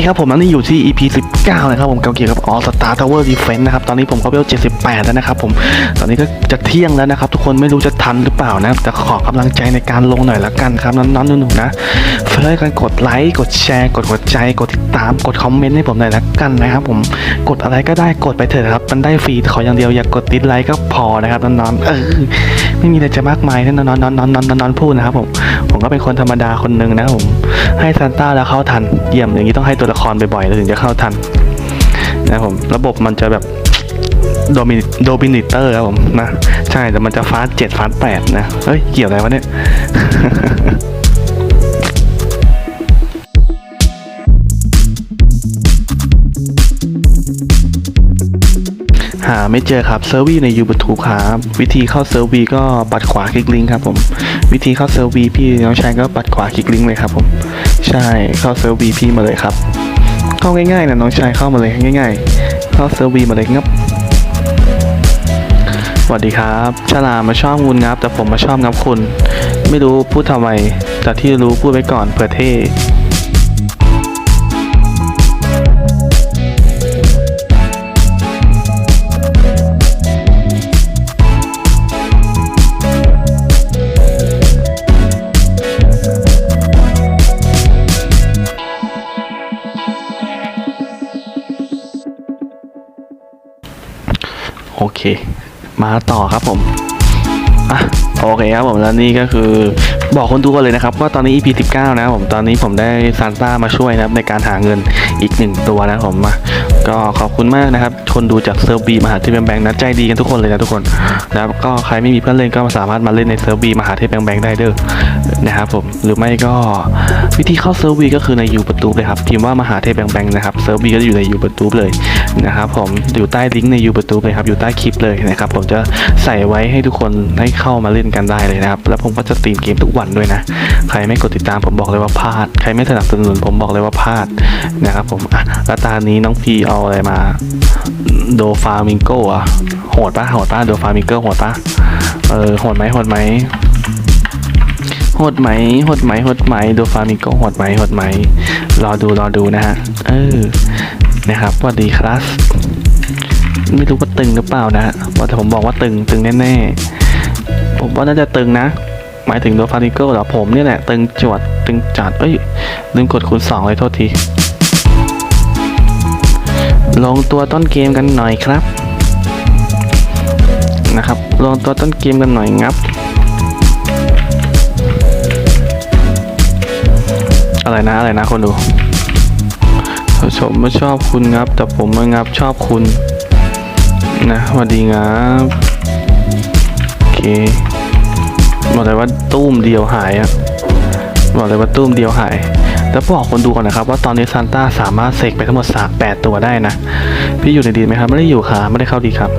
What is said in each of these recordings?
คครับผมตอนนี้อยู่ที่ EP 19 นะครับผมเกี่ยวกับอ๋อ Star Tower Defense นะครับ ตอนนี้ผมก็เวล78 แล้วนะครับผม ตอนนี้ก็จะเที่ยงแล้วนะครับ ทุกคนไม่รู้จะทันหรือเปล่านะ แต่ขอกำลังใจในการลงหน่อยละกันครับ น้องๆหนูๆนะช่วยกันกดไลค์ กดแชร์ กดหัวใจ กดติดตาม กดคอมเมนต์ให้ผมหน่อยละกันนะครับผม กดอะไรก็ได้ กดไปเถอะครับ มันได้ฟรี ขออย่างเดียวอย่ากกดติดไลค์ก็พอนะครับน้องๆเออ ไม่มีอะไรจะมากมายนะน้องๆน้องๆน้องน้องพูดนะครับผมผมก็เป็นคนธรรมดาคนหนึ่งนะครับผมให้ซานต้าแล้วเข้าทันเยี่ยมอย่างนี้ต้องให้ตัวละครบ่อยๆแล้วถึงจะเข้าทันนะครับผมระบบมันจะแบบโดมิโดมินิเตอร์ครับผมนะใช่แต่มันจะฟาสเจ็ดฟาสแปดนะเฮ้ยเกี่ยวอะไรวะเนี่ย หาไม่เจอครับเซิร์ฟวีใน YouTube ครับวิธีเข้าเซิร์ฟวีก็ปัดขวาคลิกลิงก์ครับผมวิธีเข้าเซิร์ฟวีพี่น้องชายก็ปัดขวาคลิกลิงก์เลยครับผมใช่เข้าเซิร์ฟวีพี่มาเลยครับ เข้าง่ายๆนะน้องชายเข้ามาเลยง่าย ๆ เข้าเซิร์ฟวีมาเลยงับสวัสดีครับฉลามมาชอบคุณงับ แต่ผมมาชอบงับคุณ ไม่รู้พูดทำไมแต่ที่รู้พูดไว้ก่อนเผื่อเท่ โอเค มาต่อครับผมอะโอเคครับผมแล้วนี่ก็คือบอกคนดูกันเลยนะครับว่าตอนนี้ EP 19 นะครับผมตอนนี้ผมได้ซานต้ามาช่วยนะครับในการหาเงินอีกหนึ่งตัวนะครับผมมา ก็ขอบคุณมากนะครับ คนดูจากเซิร์ฟบีมหาเทพแบงค์แบงนะใจดีกันทุกคนเลยนะทุกคนนะครับก็ใครไม่มีเพื่อนเล่นก็สามารถมาเล่นในเซิร์ฟบีมหาเทพแบงค์แบงได้เด้อนะครับผมหรือไม่ก็วิธีเข้าเซิร์ฟบีก็คือในยูประตูเลยครับพิมพ์ว่ามหาเทพแบงค์แบงนะครับเซิร์ฟบีก็จะอยู่ในยูประตูเลยนะครับผมอยู่ใต้ลิงก์ในยูประตูเลยครับอยู่ใต้คลิปเลยนะครับผมจะใส่ไว้ให้ทุกคนให้เข้ามาเล่นกันได้เลยนะครับแล้วผมก็จะตีมเกมทุกวันด้วยนะ ใครไม่กดติดตามผมบอกเลยว่าพลาด ใครไม่สนับสนุนผมบอกเลยว่าพลาดนะครับผมอะตานี้น้องพีเอาอะไรมา โดฟามิงโกอะโหดปะโหดปะโดฟามิงโกโหดปะเออโหดไหมโหดไหมโหดไหมโหดไหมโหดไหมโดฟามิงโกโหดไหมโหดไหมรอดูรอดูนะฮะเออนะครับสวัสดีครับไม่รู้ว่าตึงหรือเปล่านะว่าแต่ผมบอกว่าตึงตึงแน่ๆผมว่าน่าจะตึงนะ หมายถึงโดฟานิเกิลเหรอผมเนี่ยแหละตึงจวดตึงจัดเอ้ยลืมกดคูณสองเลยโทษที ลงตัวต้นเกมกันหน่อยครับนะครับ ลงตัวต้นเกมกันหน่อยงับ อะไรนะอะไรนะคนดูผมไม่ชอบคุณงับ แต่ผมไม่งับชอบคุณ นะสวัสดีงับ โอเคบอกเลยว่าตุ้มเดียวหายอะบอกเลยว่าตุ้มเดียวหาย แต่บอกคนดูก่อนนะครับว่าตอนนี้ซานต้าสามารถเสกไปทั้งหมดสามแปดตัวได้นะ พี่อยู่ในดีไหมครับ ไม่ได้อยู่ค่ะไม่ได้เข้าดีครับ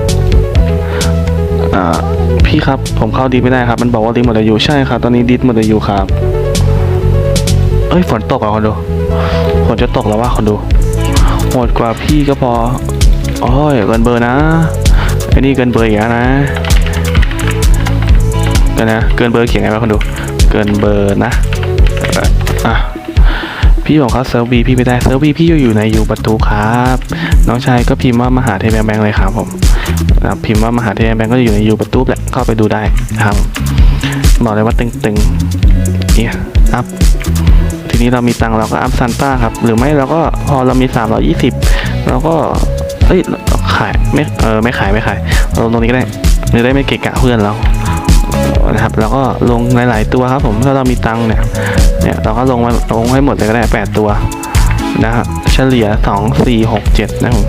พี่ครับผมเข้าดีไม่ได้ครับ มันบอกว่าดีหมดอายุใช่ครับตอนนี้ดิสหมดอายุครับ เอ้ยฝนตกอะคนดูฝนจะตกแล้วว่าคนดูโหดกว่าพี่ก็พอโอ้ยเกินเบอร์นะไอ้นี่เกินเบอร์อีกแล้วนะกันนะ เกินเบอร์เขียนไงวะคนดู เกินเบอร์นะอะ พี่บอกเขาเซิร์ฟบีพี่ไม่ได้เซิร์ฟบีพี่อยู่ในยูประตูครับ น้องชายก็พิมพ์ว่ามหาเทพแบงค์แบงเลยครับผมนะพิมพ์ว่ามหาเทพแบงค์แบงค์ก็อยู่ในยูประตูแหละเข้าไปดูได้ครับบอกเลยว่าตึงๆเนี่ยอัพทีนี้เรามีตังค์เราก็อัพซันต้าครับ หรือไม่เราก็พอเรามี 3 2 0เราก็เอ้ยขายไม่เออไม่ขายไม่ขายเราตรงนี้ก็ได้จะได้ไม่เกะกะเพื่อนเรา นะครับ แล้วก็ลงหลาย ๆ ตัวครับผมถ้าเรามีตังค์เนี่ยเนี่ยเราก็ลงมาลงให้หมดเลยก็ได้แปดตัวนะครับเฉลี่ยสองสี่หกเจ็ดนะครับผม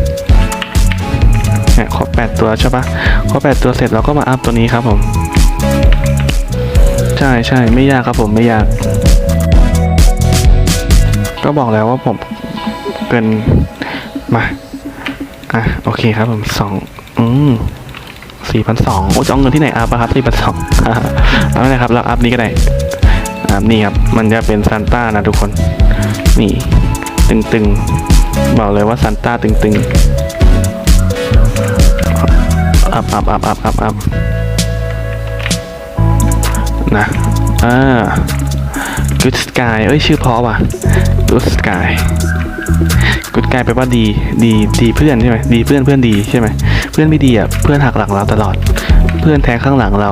เนี่ยครบแปดตัวใช่ปะครบแปดตัวเสร็จเราก็มาอัพตัวนี้ครับผม ใช่ใช่ไม่ยากครับผมไม่ยาก ก็บอกแล้วว่าผมเกินมา อะ โอเคครับผมสองอืม สี่พันสองโอ้จะเอาเงินที่ไหนอัพอะครับสี่พันสองเอาไม่ได้ครับเราอัพนี้ก็ได้อัพนี่ครับ มันจะเป็นซานต้านะทุกคน นี่ ตึงๆ บอกเลยว่าซานต้าตึงๆ อัพอัพอัพอัพอัพอัพนะอ่า Good Sky เอ้ย ชื่อเพราะว่ะ Good Sky Good Sky แปว่าดีดีดีเพื่อนใช่ไหมดีเพื่อนเพื่อนดีใช่ไหมเพื่อนไม่ดีอะเพื่อนหักหลังเราตลอด เพื่อนแทงข้างหลังเรา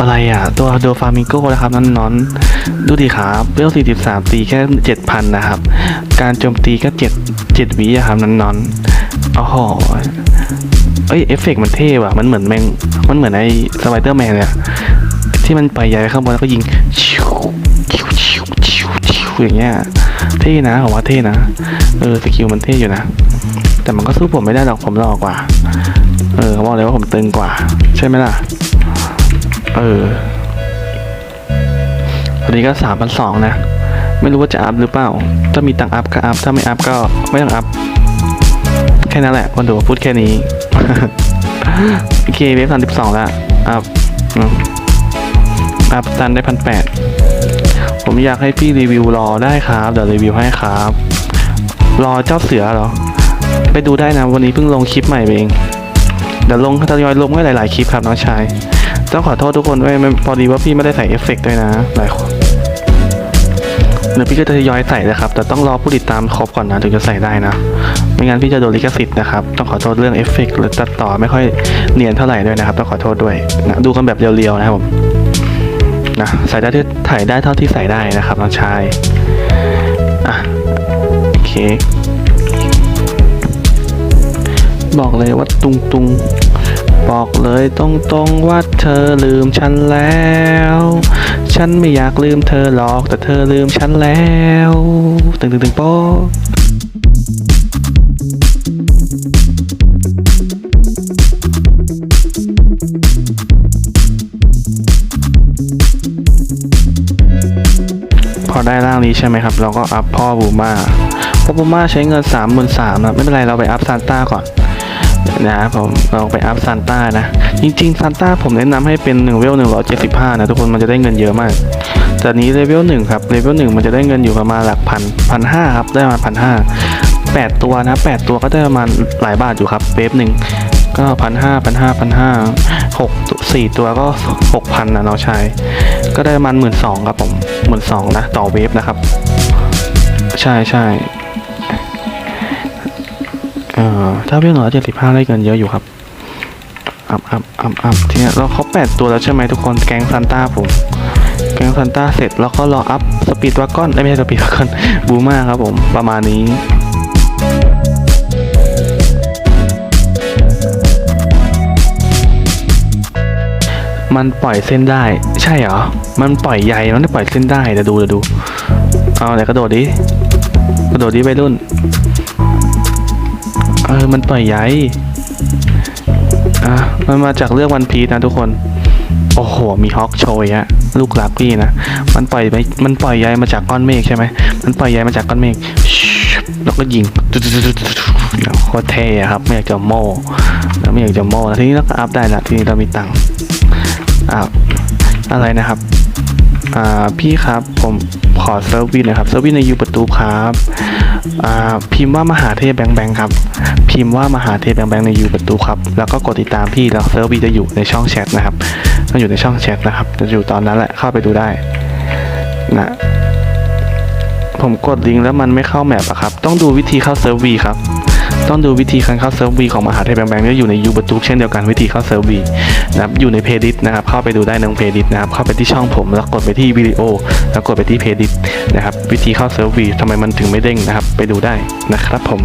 อะไรอะ ตัวโดฟามิงโก้นะครับนอนนอนดูดิครับเวล43 ตีแค่7,000นะครับ การโจมตีก็7 7วิอะครับนอนนอนโอ้โหเอ้ยเอฟเฟกต์มันเท่ว่ะมันเหมือนแมงมันเหมือนไอ้สไปเดอร์แมนเลยอะที่มันไปใหญ่ข้างบนแล้วก็ยิงชิวชิวชิวชิวอย่างเงี้ย เท่นะผมว่าเท่นะเออสกิลมันเท่อยู่นะ แต่มันก็สู้ผมไม่ได้หรอกผมหล่อกว่า เออเขาบอกเลยว่าผมตึงกว่า ใช่ไหมล่ะ เออตอนนี้ก็สามพันสองนะ ไม่รู้ว่าจะอัพหรือเปล่า ถ้ามีตังอัพก็อัพ ถ้าไม่อัพก็ไม่ต้องอัพ แค่นั้นแหละคนดูพูดแค่นี้ โอเคเวฟสามสิบสองแล้วอัพอืมอัพตันได้พันแปด ผมอยากให้พี่รีวิวรอได้ครับเดี๋ยวรีวิวให้ครับ รอเจ้าเสือเหรอ ไปดูได้นะวันนี้เพิ่งลงคลิปใหม่เองเดี๋ยวลงทยอยลงไว้หลาย ๆ คลิปครับน้องชายต้องขอโทษทุกคนด้วยพอดีว่าพี่ไม่ได้ใส่เอฟเฟกต์ด้วยนะหลายคนเดี๋ยวพี่ก็จะทยอยใส่นะครับ แต่ต้องรอผู้ติดตามครบก่อนนะถึงจะใส่ได้นะ ไม่งั้นพี่จะโดนลิขสิทธิ์นะครับ ต้องขอโทษเรื่องเอฟเฟกต์หรือตัดต่อไม่ค่อยเนียนเท่าไหร่ด้วยนะครับ ต้องขอโทษด้วยนะดูกันแบบเรียวๆนะครับผม นะใส่ได้ที่ถ่ายได้เท่าที่ใส่ได้นะครับน้องชายอะโอเคบอกเลยว่าตุงตุงบอกเลยตรงตรงๆว่าเธอลืมฉันแล้ว ฉันไม่อยากลืมเธอหรอกแต่เธอลืมฉันแล้ว ตึงตึงตึงโป๊ พอได้ร่างนี้ใช่ไหมครับ เราก็อัพพ่อบูมาพ่อบูมาใช้เงินสามหมื่นสามนะไม่เป็นไรเราไปอัพซานต้าก่อนนะครับผมเราไปอัพซานต้านะ จริงๆซานต้าผมแนะนำให้เป็น1เวล175นะทุกคนมันจะได้เงินเยอะมากแต่นี้เลเวลหนึ่งครับเลเวลหนึ่งมันจะได้เงินอยู่ประมาณหลักพันพันห้าครับได้มาพันห้าแปดตัวนะแปดตัวก็ได้ประมาณหลายบาทอยู่ครับเวฟหนึ่ง ก็พันห้าพันห้าพันห้าหกสี่ตัวก็หกพันนะน้องชาย ก็ได้ประมาณหมื่นสองครับผมหมื่นสองนะ ต่อเวฟนะครับ ใช่ใช่เอ่อถ้าเวลหนึ่งร้อยเจ็ดสิบห้าได้เงินเยอะอยู่ครับอัพอัพอัพอัพทีนี้เราครบแปดตัวแล้วใช่ไหมทุกคนแก๊งซันต้าผมแก๊งซันต้าเสร็จแล้วก็รออัพสปีดวากอนไม่ใช่สปีดวากอนบูมาครับผมประมาณนี้ มันปล่อยเส้นได้ ใช่เหรอ มันปล่อยใยมันไม่ปล่อยเส้นได้เดี๋ยวดูเดี๋ยวดู เอาเดี๋ยวกระโดดดิ กระโดดดิไปรุ่น เออ มันปล่อยใยอะ มันมาจากเรื่องวันพีชนะทุกคน โอ้โห มีฮอกโชยอะลูกหลักพี่นะ มันปล่อยไปมันปล่อยใยมาจากก้อนเมฆใช่ไหม มันปล่อยใยมาจากก้อนเมฆแล้วก็ยิงโคตรเท่ครับ ไม่อยากจะโม่แล้วไม่อยากจะโม่ทีนี้เราก็อัพได้ละทีนี้เรามีตังค์ อาอะไรนะครับอ่าพี่ครับผมขอเซิร์ฟวินนะครับเซิร์ฟวินในยูประตูครับอ่าพิมพ์ว่ามหาเทพแบงแบงครับ พิมพ์ว่ามหาเทพแบงแบงในยูประตูครับแล้วก็กดติดตามพี่แล้วเซิร์ฟวีจะอยู่ในช่องแชทนะครับต้องอยู่ในช่องแชทนะครับ จะอยู่ตอนนั้นแหละเข้าไปดูได้นะผมกดลิงก์แล้วมันไม่เข้าแมปอะครับ ต้องดูวิธีเข้าเซิร์ฟวีครับ ต้องดูวิธีการเข้าเซิร์ฟวีของมหาเทพแบงค์แบงค์เนี่ยอยู่ในยูประตูเช่นเดียวกันวิธีเข้าเซิร์ฟวีนะครับอยู่ในเพดิสนะครับเข้าไปดูได้ในเพดิสนะครับเข้าไปที่ช่องผม แล้วกดไปที่วิดีโอ แล้วกดไปที่เพดิสนะครับวิธีเข้าเซิร์ฟวีทำไมมันถึงไม่เด้งนะครับไปดูได้นะครับผม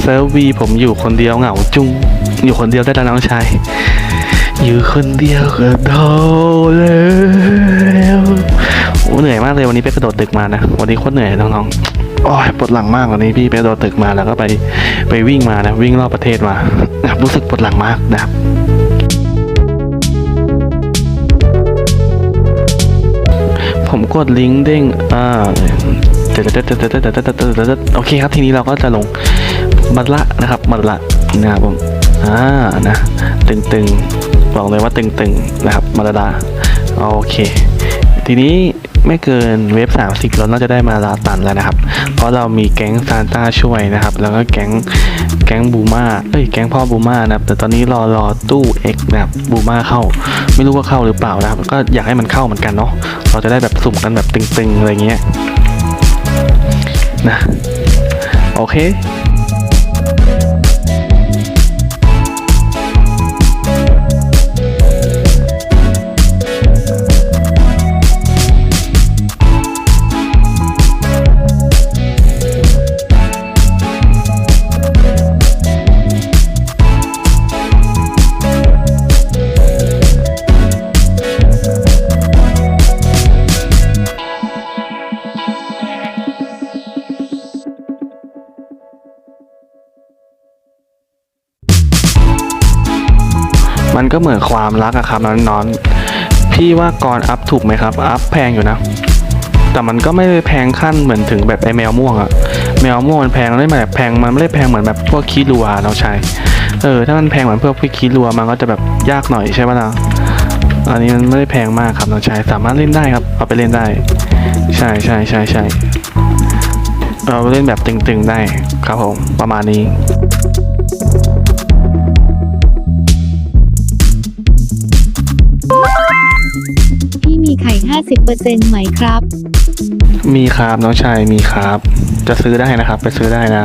เซิร์ฟวีผมอยู่คนเดียวเหงาจุงอยู่คนเดียวได้แล้วน้องชายอยู่คนเดียวก็โดแล้วโอ้เหนื่อยมากเลยวันนี้ไปกระโดดตึกมานะ วันนี้โคตรเหนื่อยน้องๆ โอ้ยปวดหลังมากวันนี้พี่ไปโดนตึกมาแล้วก็ไปไปวิ่งมานะวิ่งรอบประเทศมารู้สึกปวดหลังมากนะผมกดลิงก์เด้งอ่าเดดเดดเดดเดดเดดเดโอเคครับทีนี้เราก็จะลงมัดละนะครับมัดละนะครับผมอ่านะตึงๆบอกเลยว่าตึงๆนะครับมัดละโอเค ทีนี้ไม่เกินเว็บ30เราน่าจะได้มาลาตันแล้วนะครับ เพราะเรามีแก๊งซานต้าช่วยนะครับ แล้วก็แก๊งแก๊งบูมาเอ้ยแก๊งพ่อบูมานะครับ แต่ตอนนี้รอรอตู้ X นะครับบูมาเข้า ไม่รู้ว่าเข้าหรือเปล่านะครับ ก็อยากให้มันเข้าเหมือนกันเนาะเราจะได้แบบสุ่มกันแบบตึงๆอะไรเงี้ยนะโอเค มันก็เหมือนความรักอะครับน้องๆพี่ว่าก่อนอัพถูกไหมครับ อัพแพงอยู่นะ แต่มันก็ไม่ได้แพงขั้นเหมือนถึงแบบไอแมวม่วงอะแมวม่วงมันแพงไม่แบบแพงมันไม่ได้แพงเหมือนแบบพวกคีรัวน้องชายเออถ้ามันแพงเหมือนพวกคีรัวมันก็จะแบบยากหน่อยใช่ปะล่ะอันนี้มันไม่ได้แพงมากครับน้องชายสามารถเล่นได้ครับเอาไปเล่นได้ ใช่ใช่ใช่ใช่เราเล่นแบบตึงๆได้ครับผมประมาณนี้ 50%ไหมครับ มีครับน้องชายมีครับ จะซื้อได้นะครับ ไปซื้อได้นะ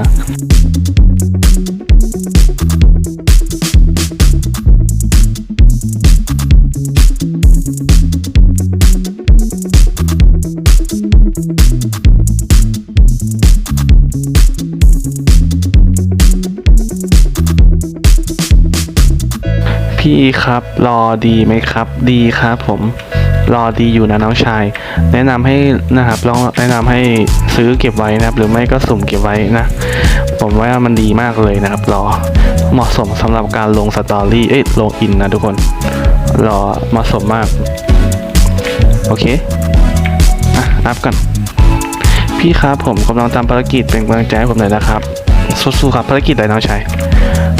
พี่ครับ รอดีไหมครับ ดีครับผม รอดีอยู่นะน้องชาย แนะนำให้นะครับลองแนะนำให้ซื้อเก็บไว้นะครับ หรือไม่ก็สุ่มเก็บไว้นะ ผมว่ามันดีมากเลยนะครับ รอเหมาะสมสำหรับการลงสตอรี่เอ้ยลงอินนะทุกคน รอเหมาะสมมาก โอเคอะอัพกันพี่ครับผมกำลังทำภารกิจเป็นกำลังใจให้ผมหน่อยนะครับสู้ๆครับภารกิจอะไรน้องชาย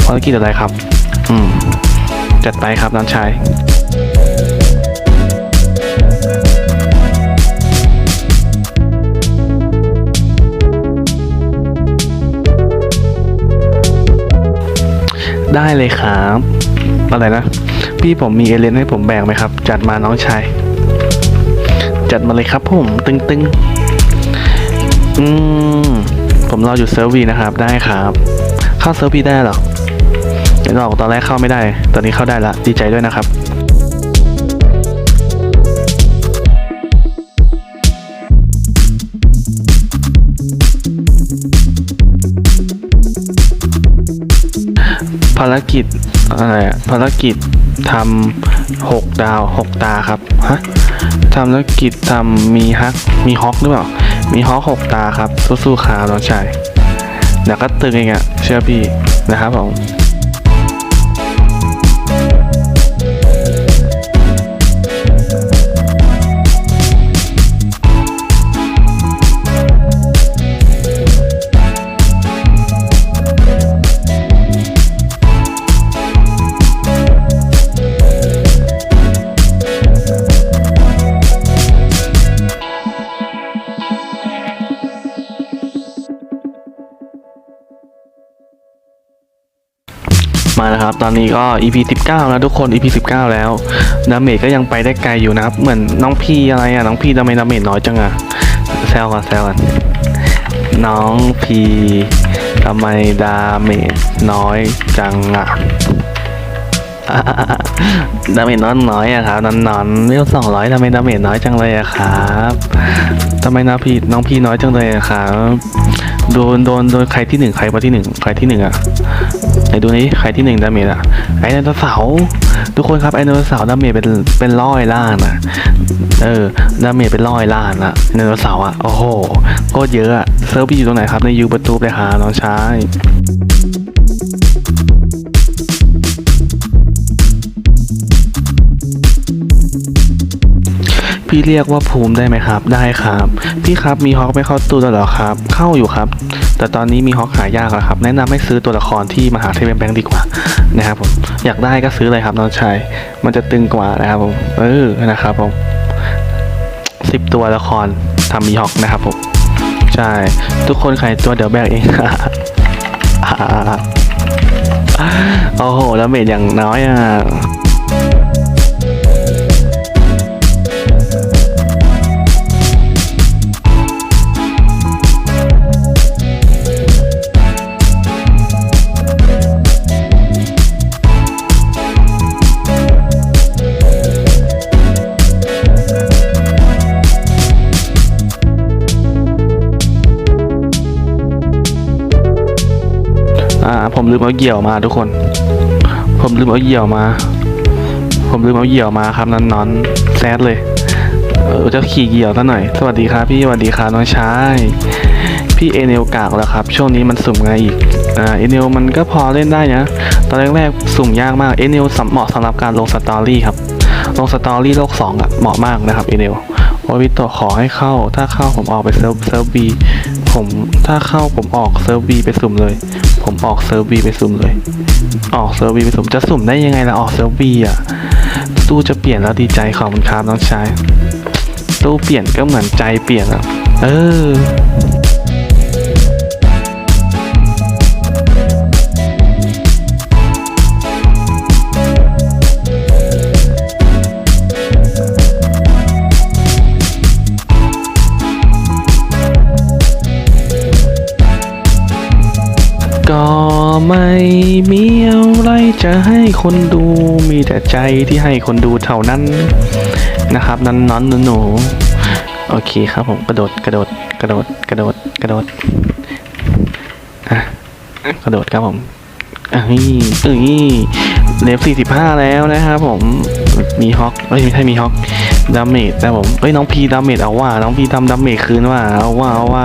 ภารกิจอะไรครับ อืมจัดไปครับน้องชาย ได้เลยครับอะไรนะ พี่ผมมีเอเลนให้ผมแบ่งไหมครับ จัดมาน้องชาย จัดมาเลยครับผมตึงๆอืมผมรออยู่เซิร์ฟวีนะครับ ได้ครับ เข้าเซิร์ฟวีได้หรอเดี๋ยวออกตอนแรกเข้าไม่ได้ ตอนนี้เข้าได้ละดีใจด้วยนะครับ ภารกิจอะไรอะภารกิจทำหกดาวหกตาครับฮะทำภารกิจทำมีฮักมีฮอกหรือเปล่า มีฮอกหกตาครับสู้ๆครับน้องชายเดี๋ยวก็ตึงเองอะเชื่อพี่นะครับผม มาแล้วครับ ตอนนี้ก็ EP 19 แล้วทุกคน EP 19 แล้วดาเมจก็ยังไปได้ไกลอยู่นะครับ เหมือนน้องพี่อะไรอะ น้องพี่ทำไมดาเมจน้อยจังอะแซวกันแซวกันน้องพีทำไมดาเมจน้อยจังอะดาเมจน้อยน้อยอะครับนอนนอนเรียกสองร้อยทำไมดาเมจน้อยจังเลยอะครับทำไมน้องพี่น้องพี่น้อยจังเลยอะครับ โดนโดนโดนใครที่หนึ่งใครมาที่หนึ่งใครที่หนึ่งอะไหนดูนี้ใครที่หนึ่งดาเมจอะไอ้ไดโนเสาร์ทุกคนครับไอ้ไดโนเสาร์ดาเมจเป็นเป็นร้อยล้านอะเออดาเมจเป็นร้อยล้านอะไดโนเสาร์อะโอ้โหโคตรเยอะอะเซิร์ฟพี่อยู่ตรงไหนครับในยูประตูเลยครับน้องชาย พี่เรียกว่าภูมิได้ไหมครับ ได้ครับ พี่ครับมีฮอกไม่เข้าตู้แล้วเหรอครับ เข้าอยู่ครับ แต่ตอนนี้มีฮอกหายากแล้วครับ แนะนำให้ซื้อตัวละครที่มหาเทพแบงค์ดีกว่านะครับผม อยากได้ก็ซื้อเลยครับน้องชาย มันจะตึงกว่านะครับผม เออ นะครับผมสิบตัวละครทำมีฮอกนะครับผม ใช่ ทุกคนใครตัวเดี๋ยวแบกเองโอ้โห แล้วเมดอย่างน้อยอะ อ่า ผมลืมเอาเหยี่ยวมาทุกคน ผมลืมเอาเหยี่ยวมา ผมลืมเอาเหยี่ยวมาครับนอนนอนแซดเลย เออจะขี่เหยี่ยวซะหน่อย สวัสดีครับพี่สวัสดีครับน้องชายพี่เอเนลกากแล้วครับ ช่วงนี้มันสุ่มไงอีก อ่า เอเนลมันก็พอเล่นได้นะ ตอนแรกๆสุ่มยากมาก เอเนลเหมาะสำหรับการลงสตอรี่ครับ ลงสตอรี่โลกสองอะเหมาะมากนะครับ เอเนลโอวิโตขอให้เข้า ถ้าเข้าผมออกไปเซิร์ฟเซิร์ฟบีผมถ้าเข้าผมออกเซิร์ฟบีไปสุ่มเลย ผมออกเซิร์ฟบีไปสุ่มเลย ออกเซิร์ฟบีไปสุ่มจะสุ่มได้ยังไงล่ะออกเซิร์ฟบีอะตู้จะเปลี่ยนแล้วดีใจขอบคุณครับน้องชายตู้เปลี่ยนก็เหมือนใจเปลี่ยนอะ เออ ไม่มีอะไรจะให้คนดูมีแต่ใจที่ให้คนดูเท่านั้นนะครับนั้นนอนหนูโอเคครับผมกระโดดกระโดดกระโดดกระโดดกระโดดอะกระโดดครับผมอะนี่เอ้ยเลฟสี่สิบห้าแล้วนะครับผมมีฮอกเอ้ยไม่ใช่มีฮอกดาเมจนะผมเอ้ยน้องพีดาเมจเอาว่า น้องพีทำดาเมจคืนว่าเอาว่าเอาว่า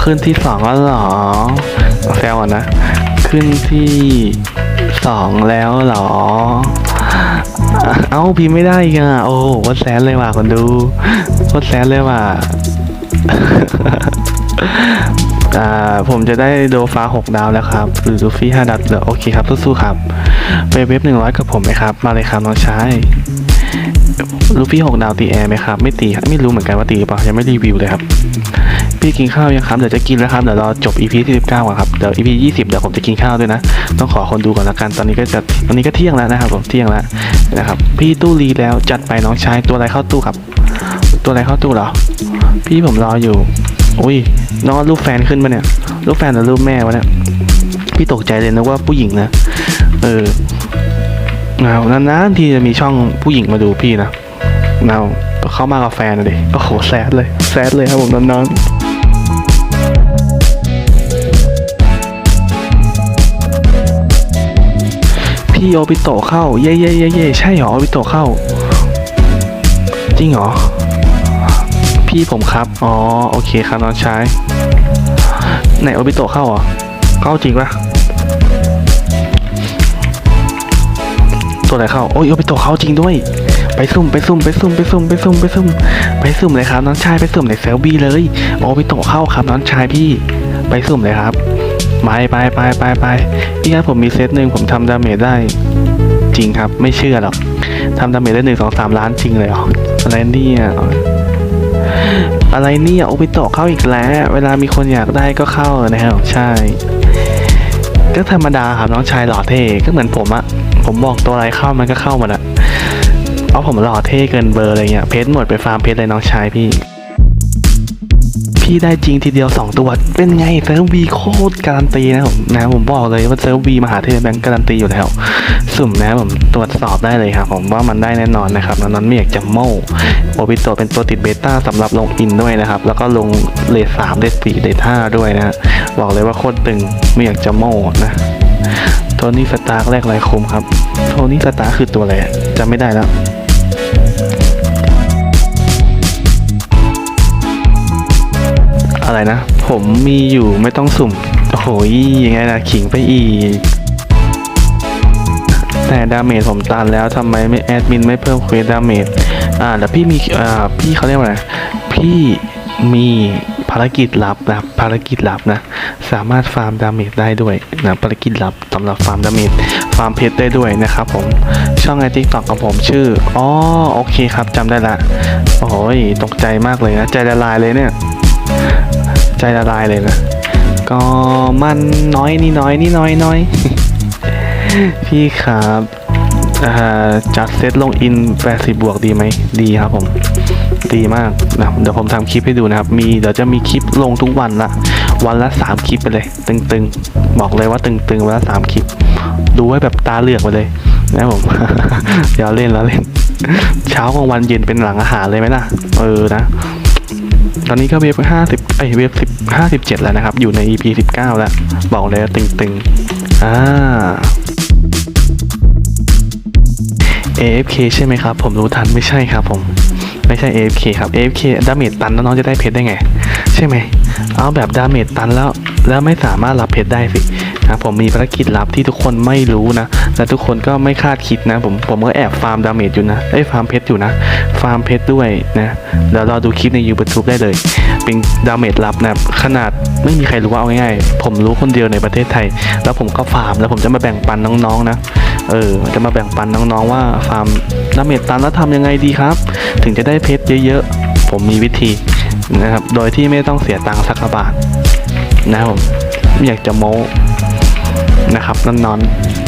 ขึ้นที่สองแล้วเหรอแซวก่อนนะ ขึ้นที่สองแล้วเหรอ เอ้าพิมพ์ไม่ได้กอะ โอ้โหโคตรแซนเลยว่ะคนดูโคตรแซนเลยว่ะอ่าผมจะได้โดฟ้าหกดาวแล้วครับ หรือลูฟี่ห้าดาวเหลือโอเคครับ สู้ๆครับ ไปเว็บหนึ่งร้อยกับผมไหมครับ มาเลยครับน้องชายลูฟี่หกดาวตีแอร์ไหมครับ ไม่ตี ไม่รู้เหมือนกันว่าตีหรือเปล่า ยังไม่รีวิวเลยครับ พี่กินข้าวยังครับเดี๋ยวจะกินแล้วครับเดี๋ยวรอจบ EP ที่19ก่อนครับเดี๋ยว EP 20เดี๋ยวผมจะกินข้าวด้วยนะ ต้องขอคนดูก่อนละกันตอนนี้ก็จะตอนนี้ก็เที่ยงแล้วนะครับผมเที่ยงแล้วนะครับพี่ตู้รีแล้วจัดไปน้องชายตัวอะไรเข้าตู้ครับ ตัวอะไรเข้าตู้เหรอ พี่ผมรออยู่อุ้ยน้องรูปแฟนขึ้นมาเนี่ยรูปแฟนหรือรูปแม่วะเนี่ยพี่ตกใจเลยนะว่าผู้หญิงนะเออเอานานๆทีจะมีช่องผู้หญิงมาดูพี่นะเอาเข้ามากับแฟนนะดิโอ้โหแซดเลยแซดเลยครับผมนอนๆ พี่โอปิโตเข้า เย่เย่เย่เย่ใช่เหรอโอปิโตเข้า จริงเหรอ พี่ผมครับ อ๋อ โอเคครับน้องชายไหนโอบิโตเข้าเหรอ เข้าจริงปะตัวไหนเข้า โอ้ยโอบิโตเข้าจริงด้วย ไปซุ่มไปซุ่มไปซุ่มไปซุ่มไปซุ่มไปซุ่มไปซุ่มเลยครับน้องชายไปซุ่มในเซลบีเลย โอบิโตเข้าครับน้องชายพี่ ไปซุ่มเลยครับ ไปไปไปไปไปพี่ครับผมมีเซตหนึ่งผมทำดาเมจได้จริงครับ ไม่เชื่อหรอกทำดาเมจได้หนึ่งสองสามล้านจริงเลยเหรออะไรเนี่ยอะไรเนี่ยโอปิโตเข้าอีกแล้ว เวลามีคนอยากได้ก็เข้านะครับใช่ ก็ธรรมดาครับน้องชายหล่อเท่ก็เหมือนผมอะผมบอกตัวอะไรเข้ามันก็เข้าหมดอะเพราะผมหล่อเท่เกินเบอร์อะไรเงี้ยเพชรหมดไปฟาร์มเพชรเลยน้องชายพี่ พี่ได้จริงทีเดียว 2 ตัว เป็นไงเซิร์ฟวีโคตรการันตีนะผมนะผมบอกเลยว่าเซิร์ฟวีมหาเทพแบงก์การันตีอยู่แล้ว สุ่มนะผมตรวจสอบได้เลยครับผมว่ามันได้แน่นอนนะครับนั้นไม่อยากจะโม้โอบิโตเป็นตัวติดเบต้าสำหรับลงอินด้วยนะครับ แล้วก็ลงเลทสามเลทสี่เลทห้าด้วยนะบอกเลยว่าโคตรตึงไม่อยากจะโม้นะโทนี่สตาร์แรกไรคมครับโทนี่สตาร์คือตัวอะไรจำไม่ได้แล้ว อะไรนะ ผมมีอยู่ไม่ต้องสุ่ม โอ้โหยังไงล่ะขิงไปอีก แต่ดาเมจผมตันแล้วทำไมไม่แอดมินไม่เพิ่มเควสดาเมจอ่าแล้วพี่มีอ่าพี่เขาเรียกว่าไรพี่มีภารกิจลับนะครับภารกิจลับนะ สามารถฟาร์มดาเมจได้ด้วยนะภารกิจลับสำหรับฟาร์มดาเมจฟาร์มเพชรได้ด้วยนะครับผมช่องไอทิกตอกของผมชื่ออ๋อโอเคครับจำได้ละโอ้ยตกใจมากเลยนะ ใจละลายเลยเนี่ย ใจละลายเลยนะ ก็มันน้อยนี่น้อยนี่น้อยน้อย พี่ครับอ่าจัดเซตลงอิน80บวกดีไหมดีครับผม ดีมากนะเดี๋ยวผมทำคลิปให้ดูนะครับ มีเดี๋ยวจะมีคลิปลงทุกวันละ วันละ3คลิปไปเลย ตึงๆ บอกเลยว่าตึงๆวันละ3คลิป ดูให้แบบตาเหลือกไปเลยนะผมเดี๋ยวเล่นแล้วเล่น เช้ากลางวันเย็นเป็นหลังอาหารเลยไหมล่ะเออนะ ตอนนี้ก็เวฟห้าสิบไอเวฟสิบห้าสิบเจ็ดแล้วนะครับ อยู่ใน EP สิบเก้าแล้ว บอกเลยตึงๆ อ่า AFK ใช่ไหมครับ ผมรู้ทันไม่ใช่ครับผม ไม่ใช่ AFK ครับ AFK ดาเมจตันแล้วน้องจะได้เพชรได้ไง ใช่ไหม เอาแบบดาเมจตันแล้ว แล้วไม่สามารถรับเพชรได้สิ นะผมมีภารกิจลับที่ทุกคนไม่รู้นะและทุกคนก็ไม่คาดคิดนะ ผมผมก็แอบฟาร์มดาเมจอยู่นะไอ้ยฟาร์มเพชรอยู่นะ ฟาร์มเพชรด้วยนะเดี๋ยวรอดูคลิปใน YouTube ได้เลย เป็นดาเมจลับนะขนาดไม่มีใครรู้ว่าเอาง่ายๆผมรู้คนเดียวในประเทศไทย แล้วผมก็ฟาร์มแล้วผมจะมาแบ่งปันน้องๆนะเออจะมาแบ่งปันน้องๆว่าฟาร์มดาเมจตันแล้วทำยังไงดีครับ ถึงจะได้เพชรเยอะๆ ผมมีวิธีนะครับ โดยที่ไม่ต้องเสียตังค์สักบาทนะครับผมอยากจะโม้ นะครับนอนๆ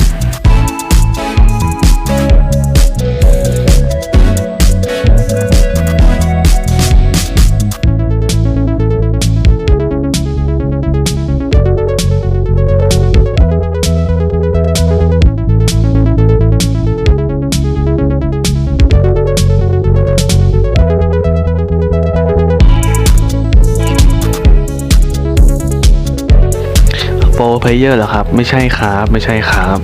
โปรเพลเยอร์เหรอครับ ไม่ใช่ครับ ไม่ใช่ครับ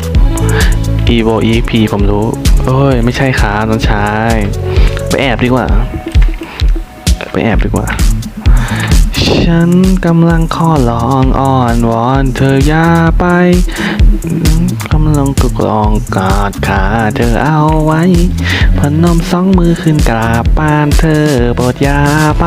evo exp ผมรู้โอ้ย ไม่ใช่ครับน้องชาย ไปแอบดีกว่า ไปแอบดีกว่า ฉันกำลังข้อร้องอ้อนวอน เธออย่าไปกำลังกุกลองกอดขาเธอเอาไว้พนมสองมือขึ้นกราบปานเธอโปรดอย่าไป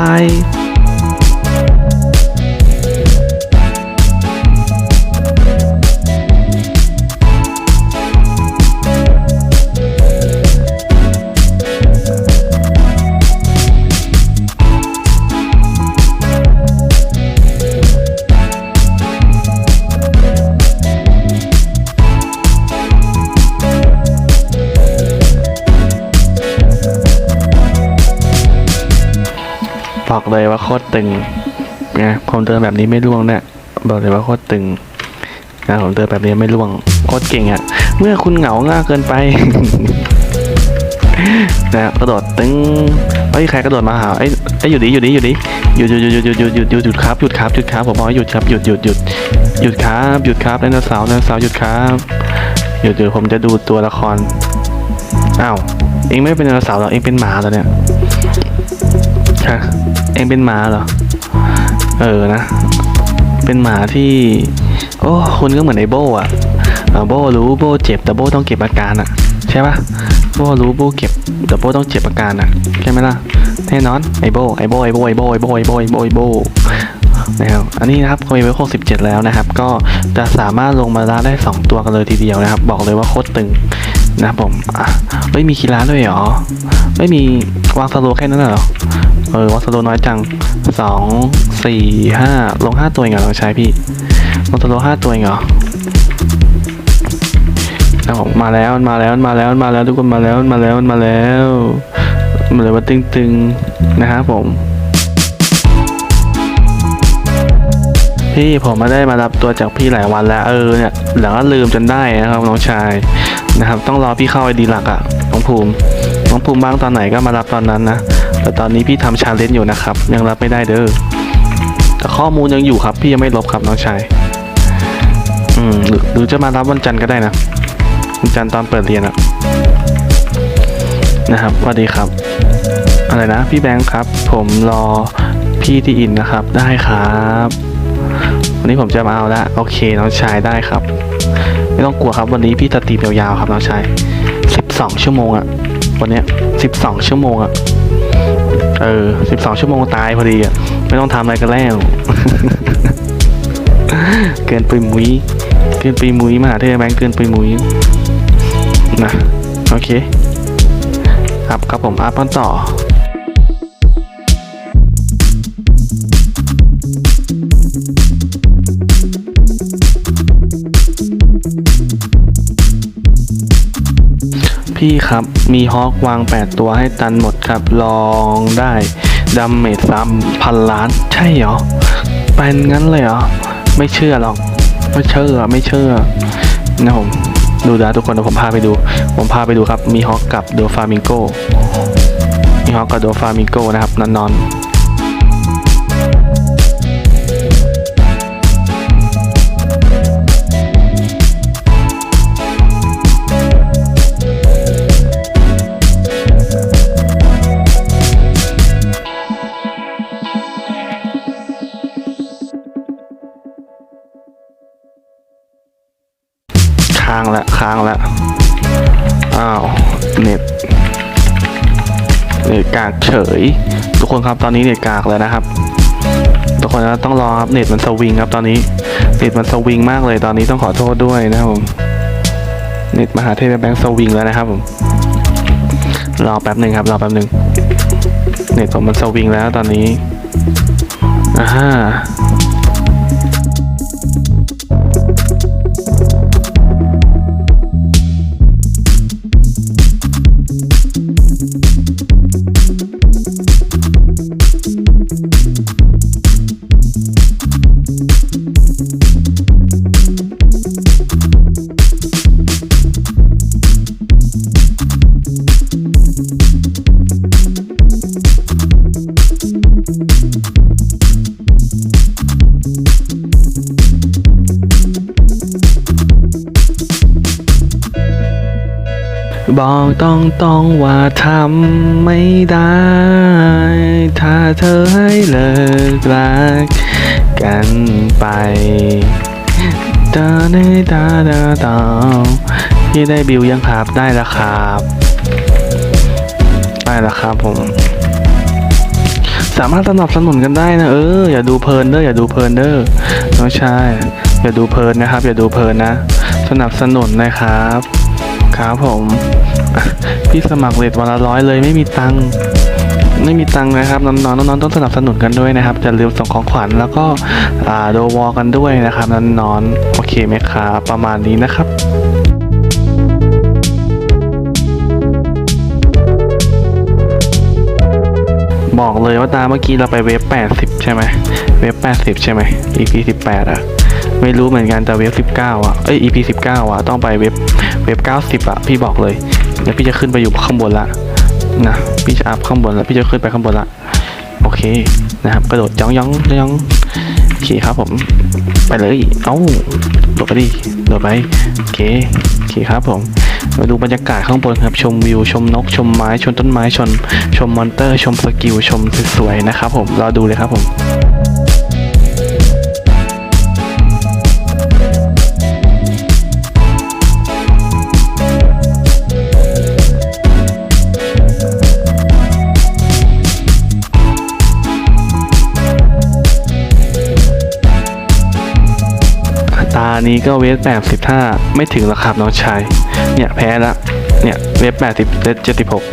เลยว่าโคตรตึงนะผมเดินแบบนี้ไม่ร่วงเนี่ยบอกเลยว่าโคตรตึงนะผมเดินแบบนี้ไม่ร่วงโคตรเก่งอะ่ะเมื่อคุณเหงาง่าเกินไปนะกระโดดตึงเฮ้ยใครกระโดดมาหาไอ้ไอ้ยหยุดดิหยุดดิหยุดดิหยุดหยุดหยุดหยุดหยุดหยุดหยุดหยุดหยุดครับหยุดครับหยุดครับผมบอกให้หยุดครับหยุดหยุดหยุดหยุดครับหยุดครับไดโนเสาร์ไดโนเสาร์หยุดครับหยุดหยุดผมจะดูตัวละครอ้าวเองไม่เป็นไดโนเสาร์หรอเองเป็นหมาแล้วเนี่ยฮะ เองเป็นหมาเหรอ เออนะ เป็นหมาที่ โอ้คุณก็เหมือนไอโบอะโบรู้โบเจ็บแต่โบต้องเก็บอาการอะใช่ปะโบรู้โบเก็บแต่โบต้องเจ็บอาการอะใช่ไหมล่ะแน่นอนไอโบไอโบไอโบไอโบไอโบไอโบไอโบไอโบนะครับอันนี้นะครับคอยไว้67 แล้วนะครับ ก็จะสามารถลงมาล้าได้ 2 ตัวกันเลยทีเดียวนะครับ บอกเลยว่าโคตรตึงนะผมอะเฮ้ยมีคีราด้วยเหรอไม่มีวางสโลแค่นั้นเหรอ เออวางสโลน้อยจังสองสี่ห้าลงห้าตัวเองเหรอลองใช้พี่ลงสโลว์ห้าตัวเองเหรอแล้วผมมาแล้วมาแล้วมาแล้วมาแล้วทุกคนมาแล้วมาแล้วมาแล้วมันเลยว่าตึงๆนะครับผม พี่ผมมาได้มารับตัวจากพี่หลายวันแล้วเออเนี่ยหลังก็ลืมจนได้นะครับน้องชายนะครับ ต้องรอพี่เข้าไอดีหลักอะน้องภูมิน้องภูมิบ้างตอนไหนก็มารับตอนนั้นนะ แต่ตอนนี้พี่ทำชาเลนจ์อยู่นะครับ ยังรับไม่ได้เด้อแต่ข้อมูลยังอยู่ครับ พี่ยังไม่ลบครับน้องชายอืมหรือจะมารับวันจันทร์ก็ได้นะวันจันทร์ตอนเปิดเรียนอะนะครับสวัสดีครับ อะไรนะ พี่แบงค์ครับ ผมรอพี่ที่อินนะครับ ได้ครับวันนี้ผมจะมาเอาละโอเคน้องชายได้ครับ ไม่ต้องกลัวครับวันนี้พี่จะตีมยาวๆครับน้องชาย12 ชั่วโมงอะวันเนี้ย12 ชั่วโมงอะ เออ12ชั่วโมงตายพอดีอะไม่ต้องทำอะไรกันแล้ว เกินปุยมุยเกินปุยมุยมหาเทพแบงค์เกินปุยมุยนะ โอเคครับครับผม อัพกันต่อ พี่ครับ มีฮอกวาง 8 ตัวให้ตันหมดครับ ลองได้ดัมเมจสามพันล้าน ใช่เหรอ เป็นงั้นเลยเหรอ ไม่เชื่อหรอก ไม่เชื่อ ไม่เชื่อ นะผม ดูดาทุกคนเดี๋ยวผมพาไปดู ผมพาไปดูครับ มีฮอกกับโดฟามิงโกมีฮอกกับโดฟามิงโกนะครับ นอนนางละค้างละอ้าวเน็ตเน็ตกากเฉย ทุกคนครับตอนนี้เน็ตกากแล้วนะครับ ทุกคนนะต้องรอครับเน็ตมันสวิงครับตอนนี้เน็ตมันสวิงมากเลยตอนนี้ต้องขอโทษด้วยนะครับผมเน็ตมหาเทพแบงค์สวิงแล้วนะครับผมรอแป๊บหนึ่งครับรอแป๊บหนึ่งเน็ตผมมันสวิงแล้วตอนนี้อ่า บอกต้องต้องว่าทำไม่ได้ ถ้าเธอให้เลิกรักกันไปตาเนตาดาตาพี่ได้บิวยังครับได้แล้วครับได้แล้วครับผม สามารถสนับสนุนกันได้นะเอออย่าดูเพลินเด้ออย่าดูเพลินเด้อน้องชายอย่าดูเพลินนะครับ อย่าดูเพลินนะ สนับสนุนนะครับ ครับผมพี่สมัครเลทวันละร้อยเลยไม่มีตังค์ไม่มีตังค์นะครับน้องๆน้องๆต้องสนับสนุนกันด้วยนะครับอย่าลืมส่งของขวัญแล้วก็โดวอลกันด้วยนะครับน้องๆโอเคไหมครับประมาณนี้นะครับบอกเลยว่าตาเมื่อกี้เราไปเวฟ80 ใช่ไหม เวฟ80 ใช่ไหม EP 18อะ ไม่รู้เหมือนกันแต่เวฟ19 อะ เอ้ย EP 19 อะ ต้องไปเวฟเวฟ90 อะ พี่บอกเลยเดี๋ยวพี่จะขึ้นไปอยู่ข้างบนละนะ พี่จะอัพข้างบนแล้วพี่จะขึ้นไปข้างบนละ โอเคนะครับ กระโดดย่องย่องย่องโอเคครับผม ไปเลย เอ้าโดดไปดิ โดดไป โอเค โอเคครับผมมาดูบรรยากาศข้างบนครับ ชมวิว ชมนก ชมไม้ ชมต้นไม้ ชม ชมมอนเตอร์ ชมสกิล ชมสวยๆนะครับผม รอดูเลยครับผม นี้ก็เวฟแปดสิบห้าไม่ถึงหรอกครับน้องชาย เนี่ยแพ้ละ เนี่ยเวฟแปดสิบเจ็ดสิบหก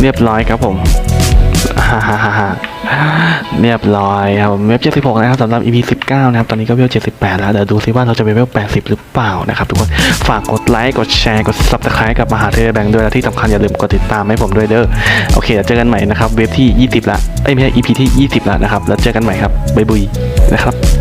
เรียบร้อยครับผมฮ่าฮ่าฮ่าฮ่าเรียบร้อยครับเวฟเจ็ดสิบหกนะครับสำหรับ EP สิบเก้านะครับ ตอนนี้ก็เวฟเจ็ดสิบแปดแล้ว เดี๋ยวดูซิว่าเราจะไปเวฟแปดสิบหรือเปล่านะครับ ทุกคน ฝากกดไลค์ กดแชร์ กด subscribe กับมหาเทพแบงค์ด้วย และที่สำคัญอย่าลืมกดติดตามให้ผมด้วยเด้อ โอเค เดี๋ยวเจอกันใหม่นะครับ เวฟที่ 20 ละ เอ้ยไม่ใช่ EP ที่ 20 ละนะครับ แล้วเจอกันใหม่ครับ บ๊ายบายนะครับ